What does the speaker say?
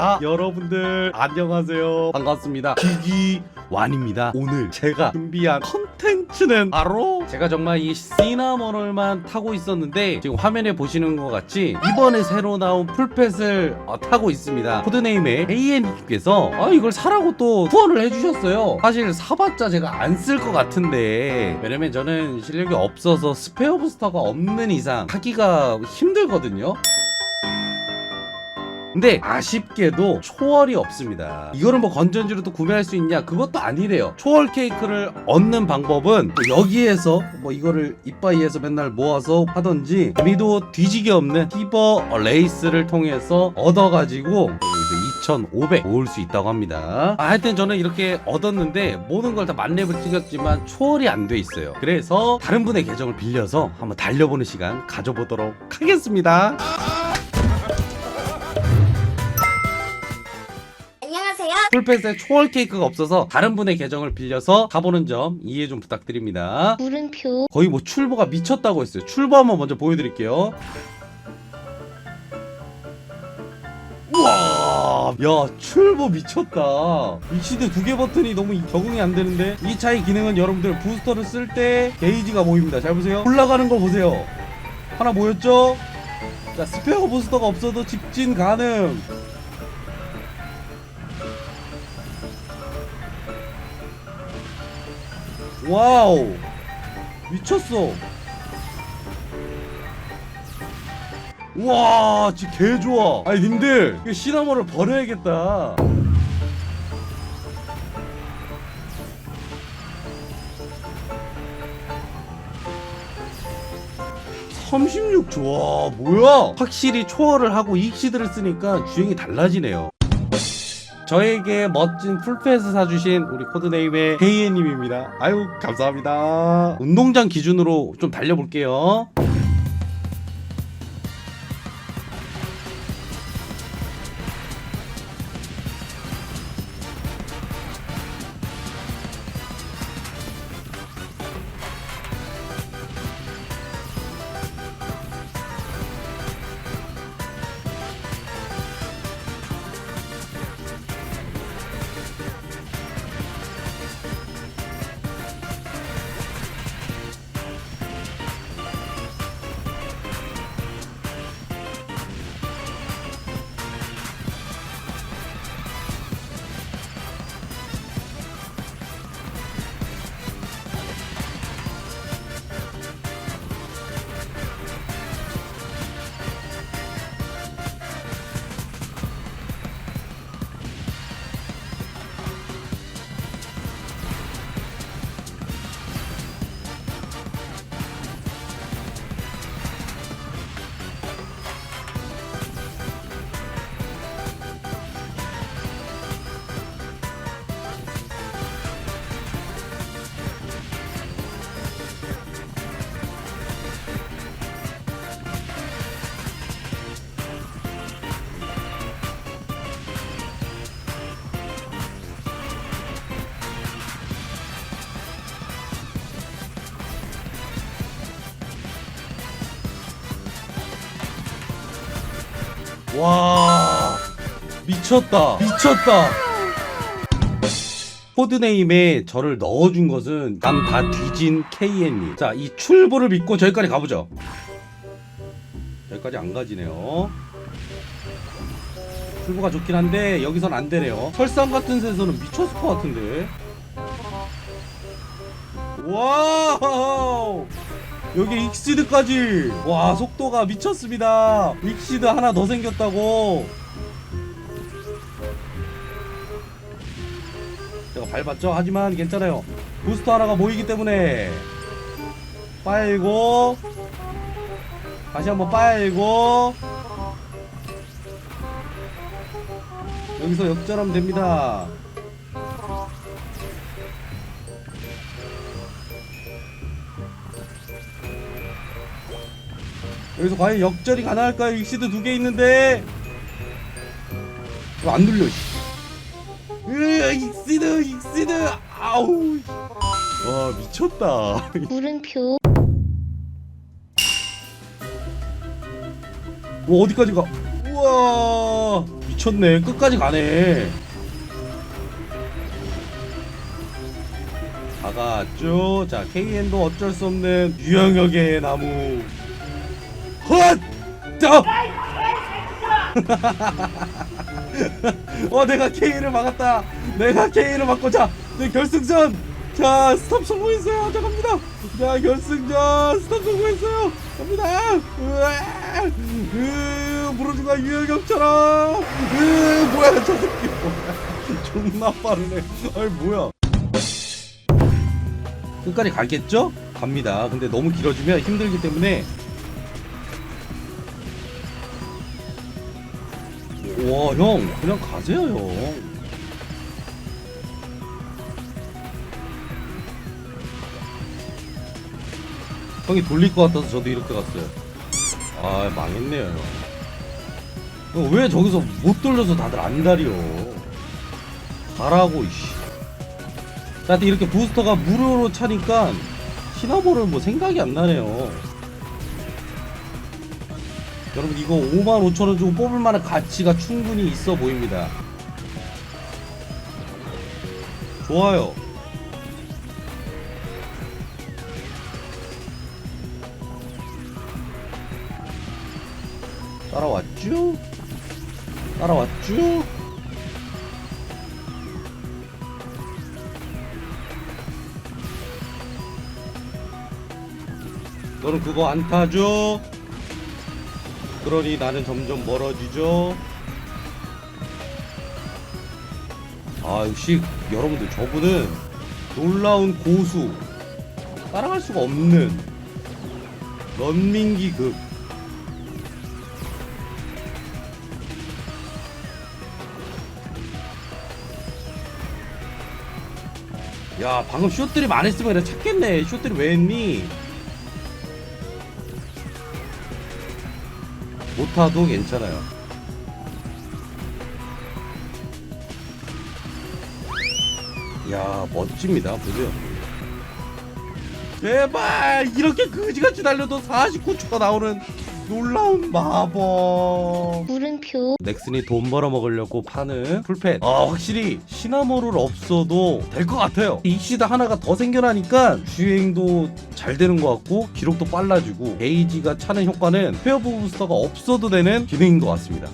자 여러분들 안녕하세요. 반갑습니다. 기기완입니다. 오늘 제가 준비한 컨텐츠는 바로 제가 정말 이 시나몬을만 타고 있었는데 지금 화면에 보시는 것 같이 이번에 새로 나온 풀펫을 어, 타고 있습니다. 코드네임의 AN님께서 아 이걸 사라고 또 후원을 해주셨어요. 사실 사봤자 제가 안 쓸 것 같은데. 왜냐면 저는 실력이 없어서 스페어 부스터가 없는 이상 하기가 힘들거든요 근데 아쉽게도 초월이 없습니다. 이거를 뭐 건전지로도 구매할 수 있냐? 그것도 아니래요. 초월 케이크를 얻는 방법은 뭐 여기에서 뭐 이거를 이빠이에서 맨날 모아서 하던지 재미도 뒤지게 없는 티버 레이스를 통해서 얻어가지고 여기서 2,500 모을 수 있다고 합니다. 아, 하여튼 저는 이렇게 얻었는데 모든 걸 다 만렙을 찍었지만 초월이 안 돼 있어요. 그래서 다른 분의 계정을 빌려서 한번 달려보는 시간 가져보도록 하겠습니다. 안녕하세요. 풀펫에 초월 케이크가 없어서 다른 분의 계정을 빌려서 가보는 점 이해 좀 부탁드립니다. 물음표. 거의 뭐 출보가 미쳤다고 했어요. 출보 한번 먼저 보여드릴게요. 우와, 야 출보 미쳤다. 익시드 두개 버튼이 너무 적응이 안 되는데 이 차의 기능은 여러분들 부스터를 쓸 때 게이지가 모입니다. 잘 보세요. 올라가는 거 보세요. 하나 모였죠? 자 스페어 부스터가 없어도 직진 가능. 와우. 미쳤어. 와 진짜 개 좋아. 아니 님들 시나몬을 버려야겠다. (36 좋아 뭐야? 확실히 초월을 하고 익시드를 쓰니까 주행이 달라지네요 저에게 멋진 풀패스 사주신 우리 코드네임의 헤이에님입니다. 아유 감사합니다. 운동장 기준으로 좀 달려볼게요. 와 미쳤다 미쳤다. 코드네임에 저를 넣어준 것은 남다 뒤진 KN님 자이 출보를 믿고 저기까지 가보죠. 여기까지 안 가지네요. 출보가 좋긴 한데 여기선 안 되네요. 설상 같은 새서는 미쳤을 것 같은데. 와우 여기 익시드까지. 와 속도가 미쳤습니다. 익시드 하나 더 생겼다고. 제가 밟았죠? 하지만 괜찮아요. 부스터 하나가 모이기 때문에. 빨고. 다시 한번 빨고. 여기서 역전하면 됩니다 여기서 과연 역전이 가능할까요? 익시드 두 개 있는데. 이거 안 눌려 씨. 으 익시드 익시드. 아우 와 미쳤다. 물음표. 뭐 어디까지 가? 우와 미쳤네. 끝까지 가네. 다가왔죠? 자 KN도 어쩔 수 없는 유영혁의 나무 헛! 자! 어 내가 K를 막았다. 내가 K를 막고 자. 네, 결승전. 자 스톱 성공했어요. 자 갑니다. 자 결승전 스톱 성공했어요. 갑니다. 으, 무너지가 유영혁처럼. 으, 뭐야 저 새끼. 뭐야 존나 빠르네. 아이 뭐야. 끝까지 가겠죠? 갑니다. 근데 너무 길어지면 힘들기 때문에 와 형 그냥 가세요 형. 형이 돌릴 것 같아서 저도 이렇게 갔어요. 아 망했네요 형. 형, 왜 저기서 못 돌려서 다들 안 다려? 가라고 이씨. 자 근데 이렇게 부스터가 무료로 차니까 시나모를 뭐 생각이 안 나네요 여러분 이거 55,000원 주고 뽑을 만한 가치가 충분히 있어 보입니다 좋아요 따라왔죠? 따라왔죠? 너는 그거 안 타죠? 그러니 나는 점점 멀어지죠. 아 역시 여러분들 저분은 놀라운 고수. 따라갈 수가 없는 런민기 극 야 방금 쇼트립 안 했으면 그냥 찾겠네. 쇼트립 왜 했니 못 타도 괜찮아요. 야 멋집니다 보세요. 제발 이렇게 그지같이 달려도 49초가 나오는 놀라운 마법. 물음표. 넥슨이 돈 벌어 먹으려고 파는 풀팻 아 확실히 시나모를 없어도 될 것 같아요. 이시드 하나가 더 생겨나니까 주행도 잘 되는 것 같고 기록도 빨라지고 게이지가 차는 효과는 페어 부스터가 없어도 되는 기능인 것 같습니다